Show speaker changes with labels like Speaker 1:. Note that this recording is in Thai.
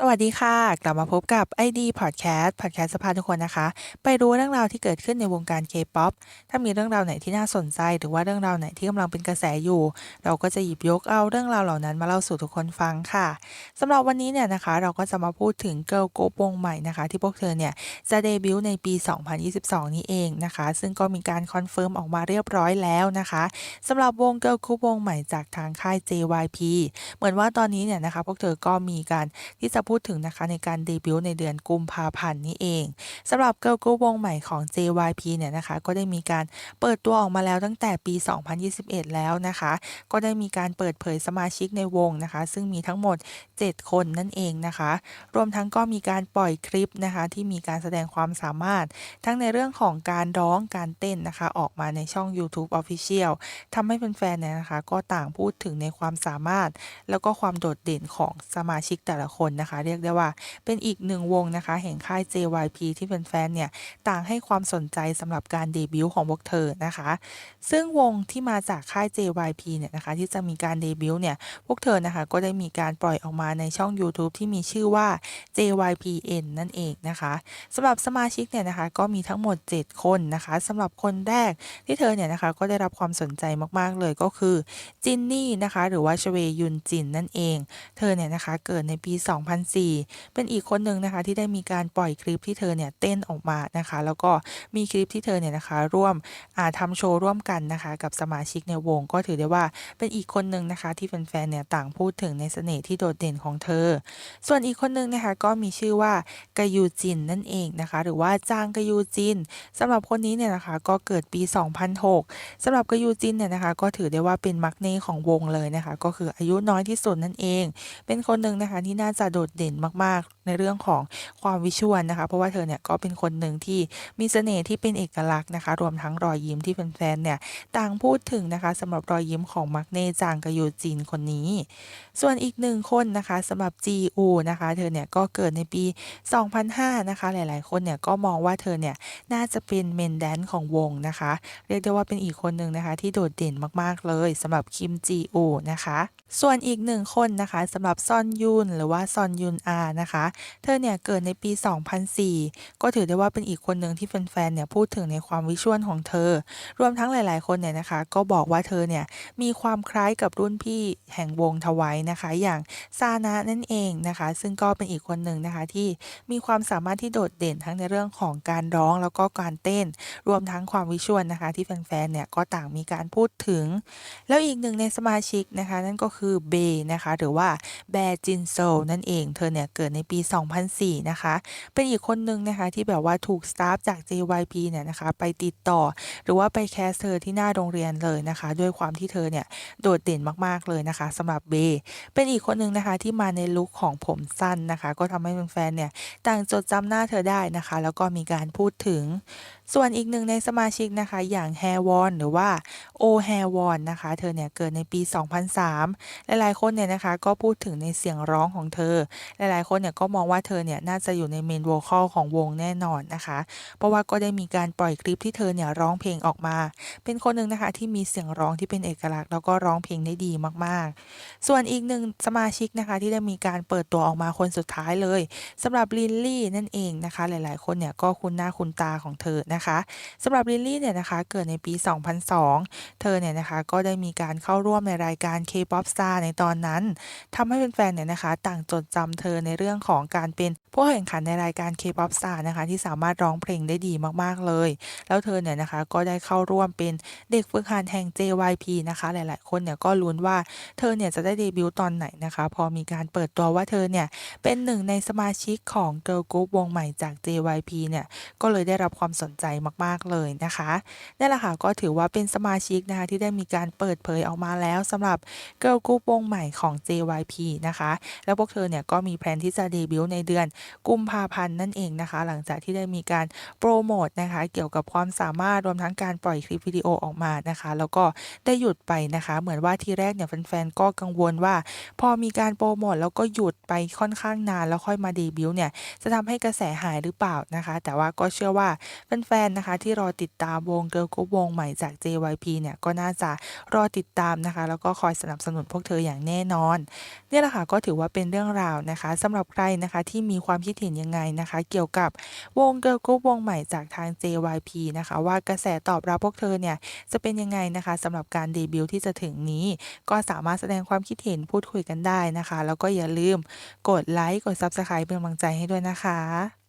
Speaker 1: สวัสดีค่ะ กลับมาพบกับ ID Podcast Podcast จะพาทุกคนนะคะ ไปรู้เรื่องราวที่เกิดขึ้นในวงการ K-POP ถ้ามีเรื่องราวไหนที่น่าสนใจ หรือว่าเรื่องราวไหนที่กำลังเป็นกระแสอยู่ เราก็จะหยิบยกเอาเรื่องราวเหล่านั้นมาเล่าสู่ทุกคนฟังค่ะสำหรับวันนี้เนี่ยนะคะ เราก็จะมาพูดถึงเกิล Group วงใหม่นะคะ ที่พวกเธอเนี่ยจะเดบิวต์ในปี 2022 นี้เองนะคะ ซึ่งก็มีการคอนเฟิร์มออกมาเรียบร้อยแล้วนะคะสำหรับวงเกิล Group วงใหม่จากทางค่าย JYP เหมือนว่าตอนนี้เนี่ยนะคะ พวกเธอก็มีการที่จะพูดถึงนะคะในการเดบิวต์ในเดือนกุมภาพันธ์นี้เองสำหรับเกิ l ล Group วงใหม่ของ JYP เนี่ยนะคะ ก็ได้มีการเปิดตัวออกมาแล้วตั้งแต่ปี 2021 แล้วนะคะ ก็ได้มีการเปิดเผยสมาชิกในวงนะคะ ซึ่งมีทั้งหมด 7 คนนั่นเองนะคะ รวมทั้งก็มีการปล่อยคลิปนะคะ ที่มีการแสดงความสามารถ ทั้งในเรื่องของการร้องการเต้นนะคะ ออกมาในช่อง YouTube Official ทำให้แฟนๆเนี่ยนะคะ ก็ต่างพูดถึงในความสามารถ แล้วก็ความโดดเด่นของสมาชิกแต่ละคนนะคะคะ เรียกได้ว่าเป็นอีกหนึ่งวงนะคะ แห่งค่าย JYP ที่แฟนๆเนี่ยต่างให้ความสนใจสำหรับการเดบิวต์ของพวกเธอนะคะ ซึ่งวงที่มาจากค่าย JYP เนี่ยนะคะที่จะมีการเดบิวต์เนี่ยพวกเธอนะคะก็ได้มีการปล่อยออกมาในช่อง YouTube ที่มีชื่อว่า JYPN นั่นเองนะคะสำหรับสมาชิกเนี่ยนะคะก็มีทั้งหมด 7 คนนะคะสำหรับคนแรกที่เธอเนี่ยนะคะก็ได้รับความสนใจมากๆเลยก็คือจินนี่นะคะหรือว่าชเวยุนจินนั่นเอง เธอเนี่ยนะคะเกิดในปี2004 เป็นอีกคนหนึ่งนะคะที่ได้มีการปล่อยคลิปที่เธอเนี่ยเต้นออกมานะคะ แล้วก็มีคลิปที่เธอเนี่ยนะคะ ร่วมอาทำโชว์ร่วมกันนะคะ กับสมาชิกในวงก็ถือได้ว่าเป็นอีกคนหนึ่งนะคะ ที่แฟนๆเนี่ยต่างพูดถึงในเสน่ห์ที่โดดเด่นของเธอ ส่วนอีกคนหนึ่งนะคะก็มีชื่อว่ากยูจินนั่นเองนะคะ หรือว่าจางกยูจินสำหรับคนนี้เนี่ยนะคะก็เกิดปี 2006สำหรับกยูจินเนี่ยนะคะ ก็ถือได้ว่าเป็นมักเน่ของวงเลยนะคะ ก็คืออายุน้อยที่สุดนั่นเอง เป็นคนหนึ่งนะคะที่น่าจะโดดเด่นมาก ในเรื่องของความวิชวลนะคะ เพราะว่าเธอเนี่ยก็เป็นคนหนึ่งที่มีเสน่ห์ที่เป็นเอกลักษณ์นะคะ รวมทั้งรอยยิ้มที่แฟนๆเนี่ยต่างพูดถึงนะคะสำหรับรอยยิ้มของมักเน่จางกยูจินคนนี้ ส่วนอีกหนึ่งคนนะคะสำหรับจีอูนะคะ เธอเนี่ยก็เกิดในปี 2005 นะคะ หลายๆ คนเนี่ยก็มองว่าเธอเนี่ยน่าจะเป็นเมนแดนของวงนะคะ เรียกได้ว่าเป็นอีกคนหนึ่งนะคะ ที่โดดเด่นมากๆเลยสำหรับคิมจีอูนะคะ ส่วนอีกหนึ่งคนนะคะสำหรับซอนยุนหรือว่าซอนยุนอานะคะเธอเนี่ยเกิดในปี 2004 ก็ถือได้ว่าเป็นอีกคนหนึ่งที่แฟนๆ เนี่ยพูดถึงในความวิชวลของเธอ รวมทั้งหลายๆ คนเนี่ยนะคะ ก็บอกว่าเธอเนี่ยมีความคล้ายกับรุ่นพี่แห่งวงทวายนะคะ อย่างซานะนั่นเองนะคะ ซึ่งก็เป็นอีกคนหนึ่งนะคะที่มีความสามารถที่โดดเด่นทั้งในเรื่องของการร้องแล้วก็การเต้น รวมทั้งความวิชวลนะคะ ที่แฟนๆ เนี่ยก็ต่างมีการพูดถึง แล้วอีกหนึ่งในสมาชิกนะคะ นั่นก็คือเบนะคะหรือว่าแบจินโซนั่นเอง เธอเนี่ยเกิดในปี2004 นะคะ เป็นอีกคนหนึ่งนะคะที่แบบว่าถูกสตาฟจาก JYP เนี่ยนะคะไปติดต่อ หรือว่าไปแคสเธอที่หน้าโรงเรียนเลยนะคะ ด้วยความที่เธอเนี่ยโดดเด่นมากๆเลยนะคะสำหรับเบเป็นอีกคนหนึ่งนะคะที่มาในลุคของผมสั้นนะคะ ก็ทำให้แฟนๆเนี่ยต่างจดจำหน้าเธอได้นะคะ แล้วก็มีการพูดถึงส่วนอีกหนึ่งในสมาชิกนะคะ อย่างแฮวอนหรือว่าโอแฮวอนนะคะ เธอเนี่ยเกิดในปี 2003 หลายๆคนเนี่ยนะคะก็พูดถึงในเสียงร้องของเธอ หลายๆคนเนี่ยก็มองว่าเธอเนี่ยน่าจะอยู่ในเมนโวคอลของวงแน่นอนนะคะ เพราะว่าก็ได้มีการปล่อยคลิปที่เธอเนี่ยร้องเพลงออกมา เป็นคนหนึ่งนะคะที่มีเสียงร้องที่เป็นเอกลักษณ์แล้วก็ร้องเพลงได้ดีมากๆ ส่วนอีกหนึ่งสมาชิกนะคะที่ได้มีการเปิดตัวออกมาคนสุดท้ายเลยสำหรับลินลี่นั่นเองนะคะ หลายๆ คนเนี่ยก็คุ้นหน้าคุ้นตาของเธอนะคะสำหรับลินลี่เนี่ยนะคะเกิดในปี 2002 เธอเนี่ยนะคะก็ได้มีการเข้าร่วมในรายการ K-POP Star ในตอนนั้นทำให้แฟนๆเนี่ยนะคะ ต่างจดจำเธอในเรื่องของการเป็น ผู้แข่งขันในรายการ K-POP Star นะคะ ที่สามารถร้องเพลงได้ดีมากๆเลย แล้วเธอเนี่ยนะคะก็ได้เข้าร่วมเป็นเด็กฝึกหัดแห่ง JYP นะคะ หลายๆ คนเนี่ยก็ลุ้นว่าเธอเนี่ยจะได้เดบิวต์ตอนไหนนะคะ พอมีการเปิดตัวว่าเธอเนี่ยเป็นหนึ่งในสมาชิกของ Girl Group วงใหม่จาก JYP เนี่ยก็เลยได้รับความสนใจมากๆเลยนะคะนั่นแหละค่ะก็ถือว่าเป็นสมาชิกนะคะที่ได้มีการเปิดเผยออกมาแล้วสำหรับ Girl Group วงใหม่ของ JYP นะคะ แล้วพวกเธอเนี่ยก็มีแพลนที่จะเดบิวต์ในเดือนกุมภาพันธ์นั่นเองนะคะ หลังจากที่ได้มีการโปรโมตนะคะ เกี่ยวกับความสามารถรวมทั้งการปล่อยคลิปวิดีโอออกมานะคะ แล้วก็ได้หยุดไปนะคะ เหมือนว่าทีแรกเนี่ยแฟนๆก็กังวลว่า พอมีการโปรโมตแล้วก็หยุดไปค่อนข้างนานแล้วค่อยมาเดบิวต์เนี่ยจะทำให้กระแสหายหรือเปล่านะคะ แต่ว่าก็เชื่อว่าแฟนๆนะคะ ที่รอติดตามวง Girl Group วงใหม่จาก JYP เนี่ยก็น่าจะรอติดตามนะคะ แล้วก็คอยสนับสนุนพวกเธออย่างแน่นอนเนี่ยแหละค่ะก็ถือว่าเป็นเรื่องราวนะคะสำหรับใครนะคะที่มีความคิดเห็นยังไงนะคะ เกี่ยวกับวงเกิร์ลกรุ๊ปวงใหม่จากทาง JYP นะคะ ว่ากระแสตอบรับพวกเธอเนี่ยจะเป็นยังไงนะคะสำหรับการเดบิวต์ที่จะถึงนี้ ก็สามารถแสดงความคิดเห็นพูดคุยกันได้นะคะ แล้วก็อย่าลืมกดไลค์กด Subscribe เป็นกำลังใจให้ด้วยนะคะ